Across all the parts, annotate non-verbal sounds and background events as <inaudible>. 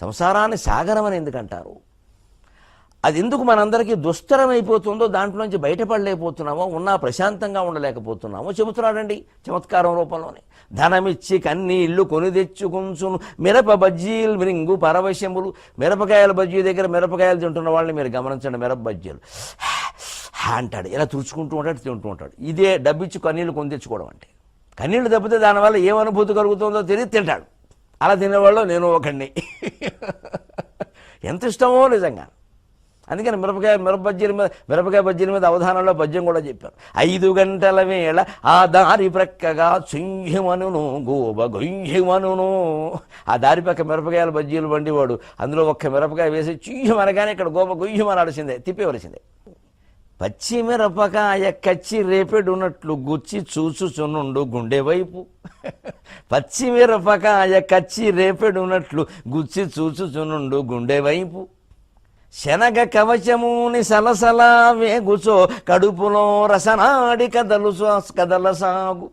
సంసారాన్ని సాగరం అని ఎందుకంటారు? అది ఎందుకు మనందరికీ దుస్తరం అయిపోతుందో దాంట్లో నుంచి బయటపడలేకపోతున్నామో ఉన్నా ప్రశాంతంగా ఉండలేకపోతున్నామో చెబుతున్నాడండి చమత్కారం రూపంలోనే. ధనమిచ్చి కన్ని ఇల్లు కొని తెచ్చుకుంచును. మిరప బజ్జీలు మిరింగు పరవశములు. మిరపకాయల బజ్జీ దగ్గర మిరపకాయలు తింటున్న వాళ్ళని మీరు గమనించండి మిరప బజ్జీలు. అంటాడు. ఇలా తుడుచుకుంటూ ఉంటాడు తింటూ ఉంటాడు. ఇదే డబ్బిచ్చి కన్నీళ్ళు కొని తెచ్చుకోవడం అంటే. కన్నీళ్ళు తప్పితే దానివల్ల ఏం అనుభూతి కలుగుతుందో తెలియదు తింటాడు. అలా తినేవాళ్ళు నేను ఒకండి ఎంత ఇష్టమో నిజంగా. అందుకని మిరపకాయ మిరప బజ్జీల మీద మిరపకాయ బజ్జీల మీద అవధానంలో పద్యం కూడా చెప్పారు ఐదు గంటల వేళ ఆ దారి ప్రక్కగా సింహమనును గోబ గొంహిమనును. ఆ దారి పక్క మిరపకాయల బజ్జీలు వండివాడు. అందులో ఒక్క మిరపకాయ వేసి చింహమనగానే ఇక్కడ గోబ గొయ్యమనాల్సిందే తిప్పేవలసిందే పచ్చిమిరపకాయ కచ్చి రేపెడున్నట్లు గుచ్చి చూచుచునుండు గుండె వైపు పచ్చిమిరపకాయ కచ్చి రేపెడున్నట్లు గుచ్చి చూచుచునుండు గుండె వైపు శనగ కవచముని సలసలా వేగుచో కడుపులో రసనాడి కదలు శ్వాస కదల సాగు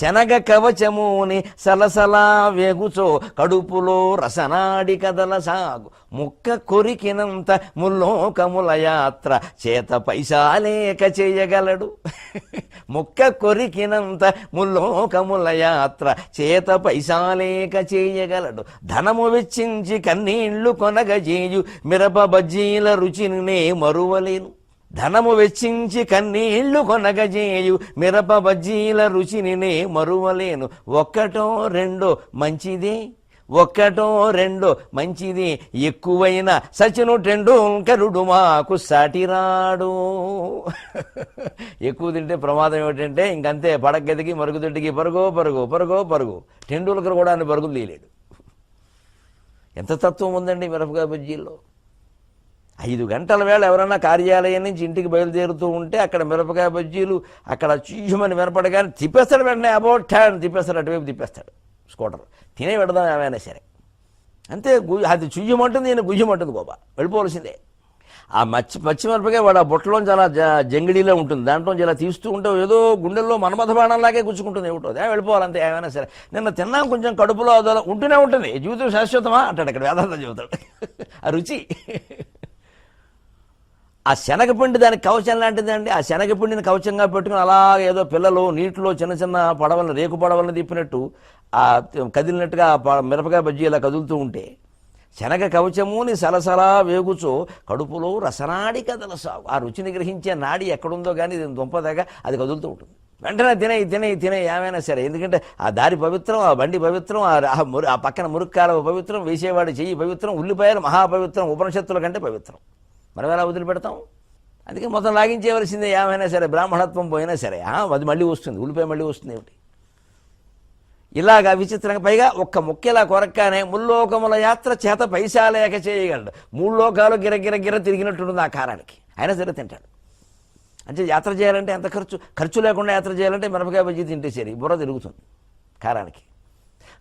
శనగ కవచముని సలసలా వేగుచో కడుపులో రసనాడి కదల సాగు. ముక్క కొరికినంత ముల్లోకముల యాత్ర చేత పైసాలేక చేయగలడు. <laughs> ముక్క కొరికినంత ముల్లోకముల యాత్ర చేత పైసాలేక చేయగలడు. ధనము వెచ్చించి కన్నీళ్ళు కొనగజేయు మిరప బజ్జీల రుచిని నే మరువలేను. ధనము వెచ్చించి కన్నీళ్ళు కొనగజేయు మిరప బజ్జీల రుచిని నే మరువలేను. ఒక్కటో రెండో మంచిదే? ఒక్కటో రెండో మంచిది? ఎక్కువైన సచిను టెండూల్కరుడు మాకు సాటిరాడు. ఎక్కువ తింటే ప్రమాదం ఏమిటంటే ఇంకంతే పడగదికి మరుగుదొడ్డికి పరుగో పరుగు పరుగో పరుగు. టెండూల్కర్ కూడా అన్ని పరుగులు తీయలేడు. ఎంత తత్వం ఉందండి మిరపకాయ బజ్జీల్లో? ఐదు గంటల వేళ ఎవరైనా కార్యాలయం నుంచి ఇంటికి బయలుదేరుతూ ఉంటే అక్కడ మిరపకాయ బజ్జీలు అక్కడ చీయమని వినపడగానే తిప్పేస్తాడు వెంటనే అబౌట్ టైం తిప్పేస్తాడు అటువైపు తిప్పేస్తాడు. స్కూటర్. తినే పెడదాం ఏమైనా సరే. అంతే గు- అది చుయ్యమంటుంది నేను గుయ్యమంటుంది గోప. వెళ్ళిపోవలసిందే. ఆ మచ్చి పచ్చిమిరపకాయ వాడు ఆ బుట్టలోంచి అలా జ ఉంటుంది. దాంట్లో ఇలా తీస్తూ ఉంటే ఏదో గుండెల్లో మన్మథ బాణంలాగే గుచ్చుకుంటుంది ఏమిటో. అదే వెళ్ళిపోవాలంతే ఏమైనా సరే. నిన్న తిన్నాం కొంచెం కడుపులో అదో ఉంటూనే ఉంటుంది. జీవితం శాశ్వతమా? అంటాడు ఇక్కడ వేదాంతం చెబుతాడు. <laughs> ఆ రుచి. ఆ శనగపిండి దానికి కవచం లాంటిదండి. ఆ శనగపిండిని కవచంగా పెట్టుకుని అలా ఏదో పిల్లలు నీటిలో చిన్న చిన్న పడవలను రేకు పడవలను తిప్పినట్టు ఆ కదిలినట్టుగా ప- మిరపకాయ బజ్జీ ఇలా కదులుతూ ఉంటే శనగ కవచముని సలసలా వేగుచో కడుపులో రసనాడి కదల సాగు ఆ రుచిని గ్రహించే నాడి ఎక్కడుందో కానీ దీని దుంపదగా అది కదులుతూ ఉంటుంది. వెంటనే తినే తినే తినే ఏమైనా సరే. ఎందుకంటే ఆ దారి పవిత్రం ఆ బండి పవిత్రం ఆ ఆ మురు ఆ పక్కన మురుక్కాల పవిత్రం వేసేవాడి చెయ్యి పవిత్రం ఉల్లిపాయలు మహాపవిత్రం ఉపనిషత్తుల కంటే పవిత్రం. మనం ఎలా వదిలిపెడతాం. అందుకే మొత్తం లాగించేవలసిందే ఏమైనా సరే బ్రాహ్మణత్వం పోయినా సరే. అది మళ్ళీ వస్తుంది ఉల్లిపాయ మళ్ళీ వస్తుంది ఏమిటి? ఇలాగా విచిత్రంగా పైగా ఒక్క ముక్కెలా కొరక్కానే ముల్లోకముల యాత్ర చేత పైసాలేక చేయగలడు. మూడు లోకాలు గిర గిర గిర తిరిగినట్టుంటుంది ఆ కారానికి. అయినా సరే తింటాడు. అంటే యాత్ర చేయాలంటే ఎంత ఖర్చు? ఖర్చు లేకుండా యాత్ర చేయాలంటే మిరపకాయ బజ్జీ తింటే సరి బుర్ర తిరుగుతుంది కారానికి.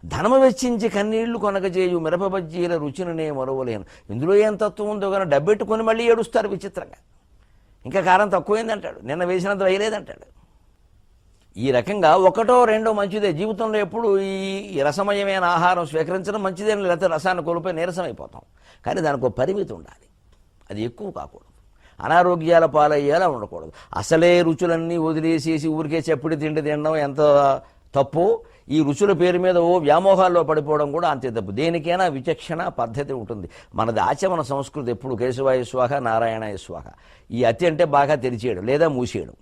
ధనము వెచ్చించి కన్నీళ్ళు కొనగజేయు మిరప బజ్జీల రుచిని నే మరవలేను. ఇందులో ఏం తత్వం ఉందో కానీ డబ్బెట్టుకొని మళ్ళీ ఏడుస్తారు విచిత్రంగా. ఇంకా కారం తక్కువైంది అంటాడు నిన్న వేసినంత వేయలేదంటాడు. ఈ రకంగా ఒకటో రెండో మంచిదే. జీవితంలో ఎప్పుడు ఈ ఈ రసమయమైన ఆహారం స్వీకరించడం మంచిదే లేకపోతే రసాన్ని కోల్పోయి నీరసం అయిపోతాం కానీ దానికి ఒక పరిమితి ఉండాలి. అది ఎక్కువ కాకూడదు. అనారోగ్యాల పాలయ్యేలా ఉండకూడదు. అసలే రుచులన్నీ వదిలేసేసి ఊరికే చెప్పుడు తిండి తినడం ఎంత తప్పు? ఈ రుచుల పేరు మీద ఓ వ్యామోహాల్లో పడిపోవడం కూడా అంతే తప్పు. దేనికైనా విచక్షణ పద్ధతి ఉంటుంది. మనది ఆచమన సంస్కృతి ఎప్పుడు కేశవాయ స్వాహ నారాయణ స్వాహ. ఈ అతి అంటే బాగా తెరిచేయడం లేదా మూసేయడం.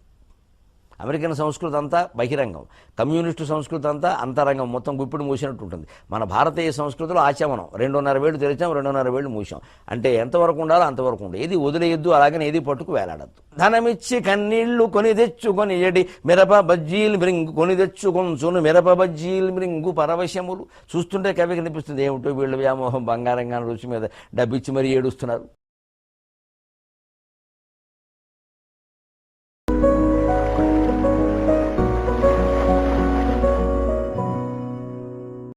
అమెరికన్ సంస్కృతి అంతా బహిరంగం. కమ్యూనిస్టు సంస్కృతి అంతా అంతరంగం. మొత్తం గుప్పిడి మూసినట్టు ఉంటుంది. మన భారతీయ సంస్కృతిలో ఆచమనం. రెండున్నర వేలు తెరిచాం రెండున్నర వేలు మూసాం. అంటే ఎంతవరకు ఉండాలో అంతవరకు ఉండాలి ఏది వదిలేయద్దు అలాగనే ఏది పట్టుకు వేలాడద్దు. ధనమిచ్చి కన్నీళ్ళు కొని తెచ్చుకొని ఎడి మిరప బజ్జీలు మిరింగు కొని తెచ్చుకొంచును మిరప బజ్జీలు మ్రింగు పరవశములు. చూస్తుంటే కవి కనిపిస్తుంది ఏమిటో వీళ్ళు వ్యామోహం బంగారంగా రుచి మీద డబ్బిచ్చి మరీ ఏడుస్తున్నారు.